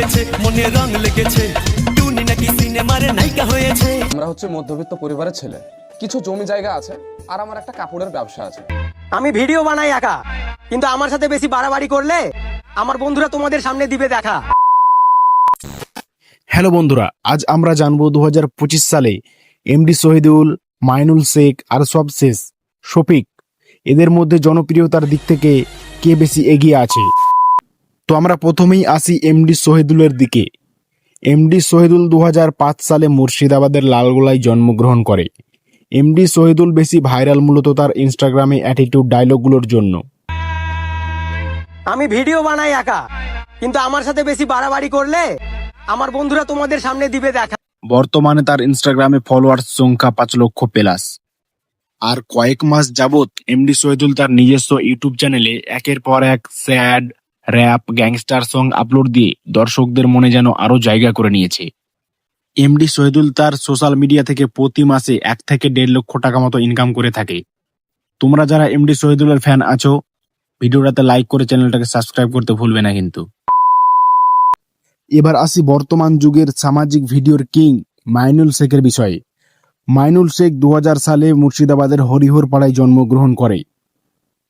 লেগেছে মনে রং লেগেছে। টুনি নাকি সিনেমার নায়িকা হয়েছে। আমরা হচ্ছে মধ্যবিত্ত পরিবারের ছেলে। কিছু জমি জায়গা আছে আর আমার একটা কাপড়ের ব্যবসা আছে। আমি ভিডিও বানাই একা কিন্তু আমার সাথে বেশি বাড়াবাড়ি করলে আমার বন্ধুরা তোমাদের সামনে দিবে দেখা। হ্যালো বন্ধুরা আজ আমরা জানব দু হাজার পঁচিশ সালে এমডি শহীদুল মাইনুল শেখ আর সব শেষ শফিক। এদের মধ্যে জনপ্রিয়তার দিক থেকে কে বেশি এগিয়ে আছে? তো আমরা প্রথমেই আসি এমডি শহীদুলের দিকে। এমডি শহীদুল দু হাজার পাঁচ সালে মুর্শিদাবাদের লালগোলায় জন্মগ্রহণ করে। এমডি শহীদুল বেশি ভাইরাল মূলত তার ইনস্টাগ্রামে অ্যাটিটিউড ডায়লগগুলোর জন্য। আমি ভিডিও বানাই একা কিন্তু আমার সাথে বেশি বাড়াবাড়ি করলে আমার বন্ধুরা তোমাদের সামনে দিবে দেখা। বর্তমানে তার ইনস্টাগ্রামে ফলোয়ার্স সংখ্যা পাঁচ লক্ষ প্লাস আর কয়েক মাস যাবত এমডি শহীদুল তার নিজস্ব ইউটিউব চ্যানেলে একের পর এক sad rap, gangster song upload দিয়ে দর্শকদের মনে যেন আরও জায়গা করে নিয়েছে। এমডি শহীদুল তার সোশ্যাল মিডিয়া থেকে প্রতি মাসে এক থেকে দেড় লক্ষ টাকা মতো ইনকাম করে থাকে। তোমরা যারা এমডি শহীদুলের ফ্যান আছো, ভিডিওটাতে লাইক করে চ্যানেলটাকে সাবস্ক্রাইব করতে ভুলবে না কিন্তু। এবার আসি বর্তমান যুগের সামাজিক ভিডিওর কিং মাইনুল শেখের বিষয়ে। মাইনুল শেখ দু হাজার সালে মুর্শিদাবাদের হরিহর পাড়ায় জন্মগ্রহণ করে।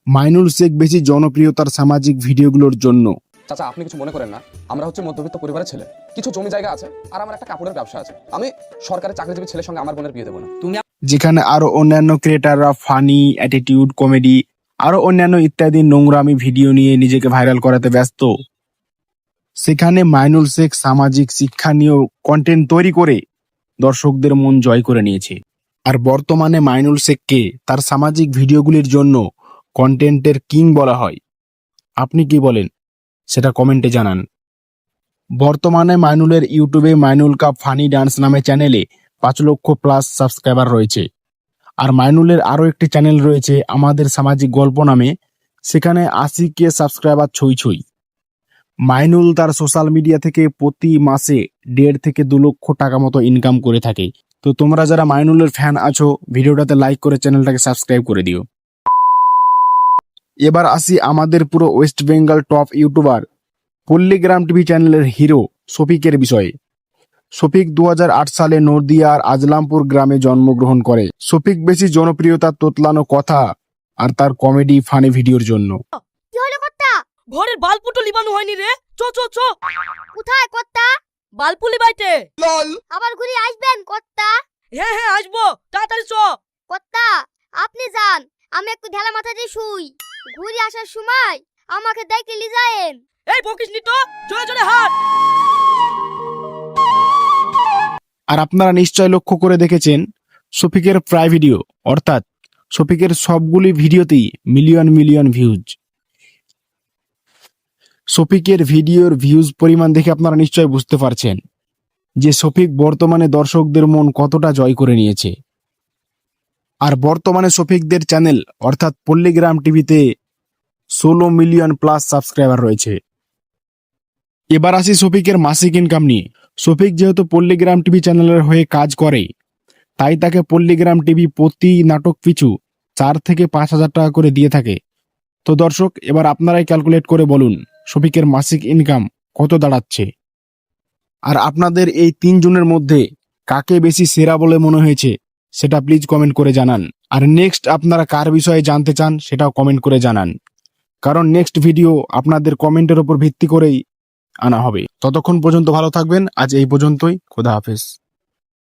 মাইনুল শেখ বেশি জনপ্রিয় তার সামাজিক ভিডিওগুলোর জন্য। চাচা আপনি কিছু মনে করেন না? আমরা হচ্ছে মধ্যবিত্ত পরিবারের ছেলে। কিছু জমি জায়গা আছে আর আমার একটা কাপড়ের ব্যবসা আছে। আমি সরকারি চাকরিজীবী ছেলের সঙ্গে আমার বোনের বিয়ে দেবো না। তুমি যেখানে আরও অন্যান্য ক্রিয়েটাররা ফানি অ্যাটিটিউড কমেডি আরও অন্যান্য ইত্যাদি নোংরামি ভিডিও নিয়ে নিজেকে ভাইরাল করাতে ব্যস্ত। সেখানে মাইনুল শেখ সামাজিক শিক্ষা নিয়েও কন্টেন্ট তৈরি করে দর্শকদের মন জয় করে নিয়েছে। আর বর্তমানে মাইনুল শেখকে তার সামাজিক ভিডিওগুলির জন্য কন্টেন্টের কিং বলা হয়। আপনি কি বলেন? সেটা কমেন্টে জানান। বর্তমানে মাইনুলের ইউটিউবে মাইনুল কাপ ফানি ডান্স নামে চ্যানেলে পাঁচ লক্ষ প্লাস সাবস্ক্রাইবার রয়েছে। আর মাইনুলের আরও একটি চ্যানেল রয়েছে আমাদের সামাজিক গল্প নামে। সেখানে আশি কে সাবস্ক্রাইবার ছই ছই। মাইনুল তার সোশ্যাল মিডিয়া থেকে প্রতি মাসে দেড় থেকে দু লক্ষ টাকা মতো ইনকাম করে থাকে। তো তোমরা যারা মাইনুলের ফ্যান আছো, ভিডিওটাতে লাইক করে চ্যানেলটাকে সাবস্ক্রাইব করে দিও। এবার আসি আমাদের পুরো West Bengal top YouTuber Palligram TV চ্যানেলের হিরো শফিকের বিষয়ে। শফিক দু হাজার আট সালে নদিয়ার আজলামপুর গ্রামে জন্মগ্রহণ করে। শফিক বেশি জনপ্রিয়তার তোতলানো কথা আর তার কমেডি ফানি ভিডিওর জন্য। কি হলো কর্তা? ঘরের বালপুটো লিবানো হয়নি রে। চ চ চ। কোথায় কর্তা? বালপুলি বাইতে আবার ঘুরে আসবেন কর্তা? হ্যাঁ হ্যাঁ আসব। তাড়াতাড়ি চ। কর্তা আপনি যান। আমি একটু ঢেলা মাথা দিয়ে শুই। ঘুরে আসার সময় আমাকে দেখে লি যায়েন। এই বকিস নি তো জোরে জোরে হাত আর আপনারা নিশ্চয় লক্ষ্য করে দেখেছেন শফিকের প্রায় ভিডিও অর্থাৎ শফিকের সবগুলি ভিডিওতেই মিলিয়ন মিলিয়ন ভিউজ শফিকের ভিডিওর ভিউজ পরিমাণ দেখে আপনারা নিশ্চয় বুঝতে পারছেন যে শফিক বর্তমানে দর্শকদের মন কতটা জয় করে নিয়েছে। আর বর্তমানে শফিকদের চ্যানেল, অর্থাৎ পল্লীগ্রাম টিভিতে ষোলো মিলিয়ন প্লাস সাবস্ক্রাইবার রয়েছে। এবার আসি শফিকের মাসিক ইনকাম নিয়ে। শফিক যেহেতু পল্লীগ্রাম টিভি চ্যানেলের হয়ে কাজ করে, তাই তাকে পল্লীগ্রাম টিভি প্রতি নাটক পিছু চার থেকে পাঁচ হাজার টাকা করে দিয়ে থাকে। তো দর্শক, এবার আপনারাই ক্যালকুলেট করে বলুন, শফিকের মাসিক ইনকাম কত দাঁড়াচ্ছে? আর আপনাদের এই তিনজনের মধ্যে কাকে বেশি সেরা বলে মনে হয়েছে? সেটা প্লিজ কমেন্ট করে জানান। আর নেক্সট আপনারা কার বিষয়ে জানতে চান, সেটাও কমেন্ট করে জানান। কারণ নেক্সট ভিডিও আপনাদের কমেন্টের ওপর ভিত্তি করেই আনা হবে। ততক্ষণ পর্যন্ত ভালো থাকবেন। আজ এই পর্যন্তই। খোদা হাফেজ।